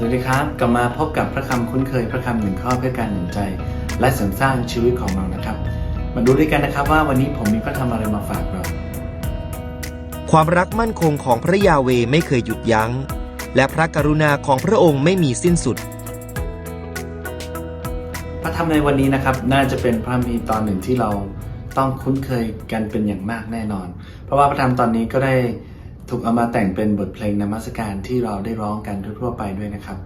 วัสดีครับ กลับมาพบกับพระคำคุ้นเคยพระคำหนึ่งข้อเพื่อการหนุนใจ และเสริมสร้างชีวิตของเรานะครับ มาดูด้วยกันนะครับว่าวันนี้ผมมีพระธรรมอะไรมาฝากเรา ความรักมั่นคงของพระยาเวห์ไม่เคยหยุดยัง้ง และพระกรุณาของพระองค์ไม่มีสิ้นสุด พระธรรมในวันนี้นะครับ น่าจะเป็นพระมีตอนหนึ่งที่เราต้องคุ้นเคยกันเป็นอย่างมากแน่นอน เพราะว่าพระธรรมตอนนี้ก็ได้ ถูกเอามาแต่งเป็นบทเพลงนมัสการที่เราได้ร้องกันทั่วๆไปด้วยนะครับ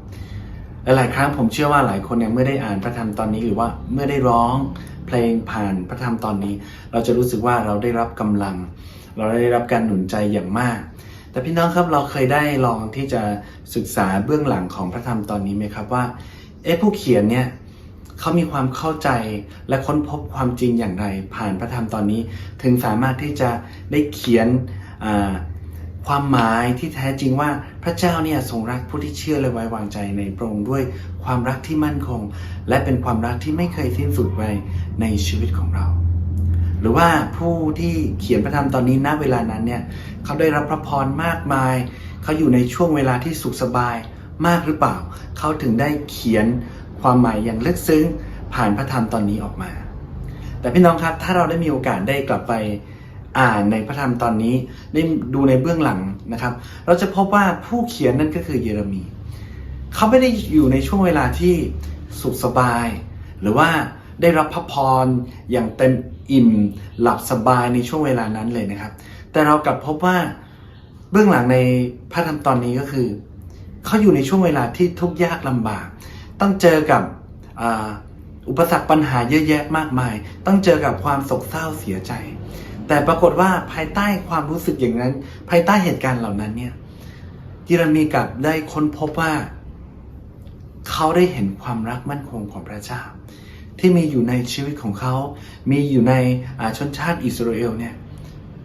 หลายครั้งผมเชื่อว่าหลายคนเนี่ยเมื่อได้อ่านพระธรรมตอนนี้หรือว่าเมื่อได้ร้องเพลงผ่านพระธรรมตอนนี้ เราจะรู้สึกว่าเราได้รับกำลัง เราได้รับการหนุนใจอย่างมาก แต่พี่น้องครับเราเคยได้ลองที่จะศึกษาเบื้องหลังของพระธรรมตอนนี้ไหมครับว่าเอ๊ะผู้เขียนเนี่ยเขามีความเข้าใจและค้นพบความจริงอย่างไร ผ่านพระธรรมตอนนี้ ถึงสามารถที่จะได้เขียน ความหมายที่แท้จริงว่าพระเจ้าเนี่ยทรงรักผู้ที่เชื่อและไว้วางใจในพระองค์ด้วยความรักที่มั่นคง และเป็นความรักที่ไม่เคยสิ้นสุดไปในชีวิตของเรา หรือว่าผู้ที่เขียนพระธรรมตอนนี้ณเวลานั้นเนี่ยเขาได้รับพระพรมากมาย เขาอยู่ในช่วงเวลาที่สุขสบายมากหรือเปล่า เขาถึงได้เขียนความหมายอย่างลึกซึ้งผ่านพระธรรมตอนนี้ออกมา แต่พี่น้องครับถ้าเราได้มีโอกาสได้กลับไป อ่านในพระธรรมตอนนี้ได้ดูในเบื้องหลังนะครับ เราจะพบว่าผู้เขียนนั่นก็คือเยเรมี เขาไม่ได้อยู่ในช่วงเวลาที่สุขสบาย หรือว่าได้รับพระพรอย่างเต็มอิ่มหลับสบายในช่วงเวลานั้นเลยนะครับ แต่เรากลับพบว่าเบื้องหลังในพระธรรมตอนนี้ก็คือ เขาอยู่ในช่วงเวลาที่ทุกข์ยากลำบาก ต้องเจอกับอาอุปสรรคปัญหาเยอะแยะมากมาย ต้องเจอกับความโศกเศร้าเสียใจ แต่ปรากฏว่าภายใต้ความรู้สึกอย่างนั้น ภายใต้เหตุการณ์เหล่านั้นเนี่ยเยเรมีกับได้ค้นพบว่า เขาได้เห็นความรักมั่นคงของพระเจ้า ที่มีอยู่ในชีวิตของเขา มีอยู่ในชนชาติอิสราเอลเนี่ย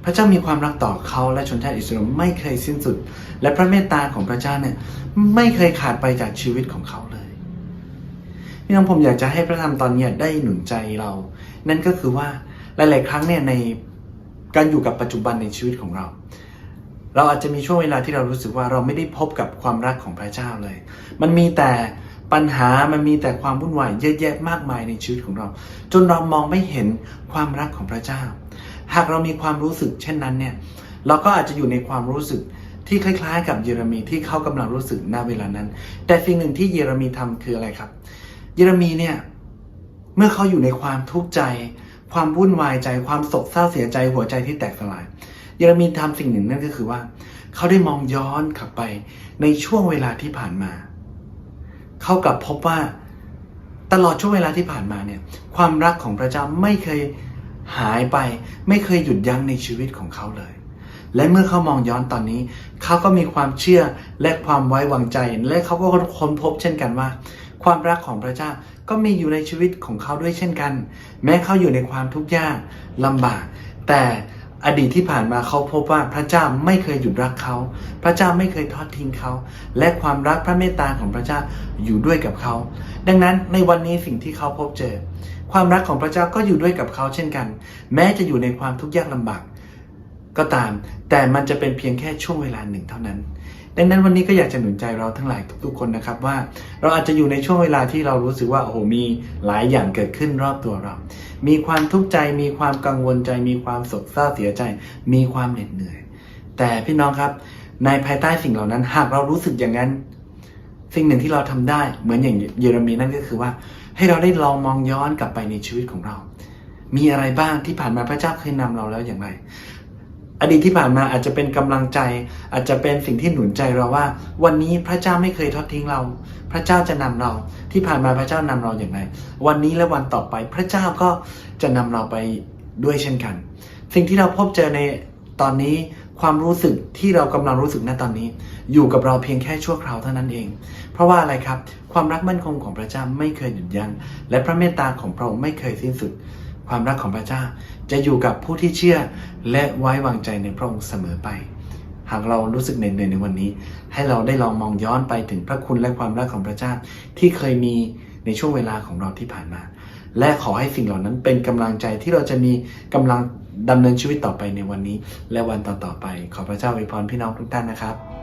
พระเจ้ามีความรักต่อเขาและชนชาติอิสราเอลไม่เคยสิ้นสุด และพระเมตตาของพระเจ้าเนี่ยไม่เคยขาดไปจากชีวิตของเขาเลยพี่น้องผมอยากจะให้พระธรรมตอนนี้ได้หนุนใจเรา นั่นก็คือว่าหลาย ๆ ครั้งเนี่ยใน การอยู่กับปัจจุบันในชีวิตของเรา เราอาจจะมีช่วงเวลาที่เรารู้สึกว่าเราไม่ได้พบกับความรักของพระเจ้าเลย มันมีแต่ปัญหามันมีแต่ความวุ่นวายเยอะแยะมากมายในชีวิตของเรา จนเรามองไม่เห็นความรักของพระเจ้า หากเรามีความรู้สึกเช่นนั้นเนี่ยเราก็อาจจะอยู่ในความรู้สึกที่คล้าย ๆ กับเยเรมีที่เขากำลังรู้สึกณเวลานั้น แต่สิ่งหนึ่งที่เยเรมีทำคืออะไรครับ เยเรมีเนี่ยเมื่อเขาอยู่ในความทุกข์ใจ ความวุ่นวายใจความโศกเศร้าเสียใจหัวใจที่แตกสลาย เยเรมีทำสิ่งหนึ่งนั่นก็คือว่า เขาได้มองย้อนกลับไปในช่วงเวลาที่ผ่านมา เขากลับพบว่าตลอดช่วงเวลาที่ผ่านมาเนี่ย ความรักของพระเจ้าไม่เคยหายไป ไม่เคยหยุดยั้งในชีวิตของเขาเลย และเมื่อเขามองย้อนตอนนี้ เขาก็มีความเชื่อและความไว้วางใจ และเขาก็ค้นพบเช่นกันว่า ความรักของพระเจ้าก็มีอยู่ในชีวิตของเขาด้วยเช่นกัน แม้เขาอยู่ในความทุกข์ยากลำบาก แต่อดีตที่ผ่านมาเขาพบว่าพระเจ้าไม่เคยหยุดรักเขา พระเจ้าไม่เคยทอดทิ้งเขา และความรักพระเมตตาของพระเจ้าอยู่ด้วยกับเขา ดังนั้นในวันนี้สิ่งที่เขาพบเจอ ความรักของพระเจ้าก็อยู่ด้วยกับเขาเช่นกัน แม้จะอยู่ในความทุกข์ยากลำบาก ก็ตาม แต่มันจะเป็นเพียงแค่ช่วงเวลาหนึ่งเท่านั้น ดังนั้นวันนี้ก็อยากจะหนุนใจเราทั้งหลายทุกๆคนนะครับว่าเราอาจจะอยู่ในช่วงเวลาที่เรารู้สึกว่าโอ้โหมีหลายอย่างเกิดขึ้นรอบตัวเรา มีความทุกข์ใจ มีความกังวลใจ มีความโศกเศร้าเสียใจ มีความเหน็ดเหนื่อย แต่พี่น้องครับในภายใต้สิ่งเหล่านั้นหากเรารู้สึกอย่างนั้น สิ่งหนึ่งที่เราทำได้เหมือนอย่างเยเรมีนั่นก็คือว่า ให้เราได้ลองมองย้อนกลับไปในชีวิตของเรา มีอะไรบ้างที่ผ่านมาพระเจ้าเคยนำเราแล้วอย่างไร อดีตที่ผ่านมาอาจจะเป็นกำลังใจ อาจจะเป็นสิ่งที่หนุนใจเราว่า วันนี้พระเจ้าไม่เคยทอดทิ้งเรา พระเจ้าจะนำเรา ที่ผ่านมาพระเจ้านำเราอย่างไร วันนี้และวันต่อไปพระเจ้าก็จะนำเราไปด้วยเช่นกัน สิ่งที่เราพบเจอในตอนนี้ความรู้สึกที่เรากำลังรู้สึกณตอนนี้ อยู่กับเราเพียงแค่ชั่วคราวเท่านั้นเอง เพราะว่าอะไรครับ ความรักมั่นคงของพระเจ้าไม่เคยหยุดยัง้งและพระเมตตาของพระองค์ไม่เคยสิ้นสุด ความรักของพระเจ้า จะอยู่กับผู้ที่เชื่อและไว้วางใจในพระองค์เสมอไป หากเรารู้สึกเหนื่อยในวันนี้ ให้เราได้ลองมองย้อนไปถึงพระคุณและความรักของพระเจ้าที่เคยมีในช่วงเวลาของเราที่ผ่านมา และขอให้สิ่งเหล่านั้นเป็นกำลังใจที่เราจะมีกำลังดำเนินชีวิตต่อไปในวันนี้ และวันต่อๆไป ขอพระเจ้าอวยพรพี่น้องทุกท่านนะครับ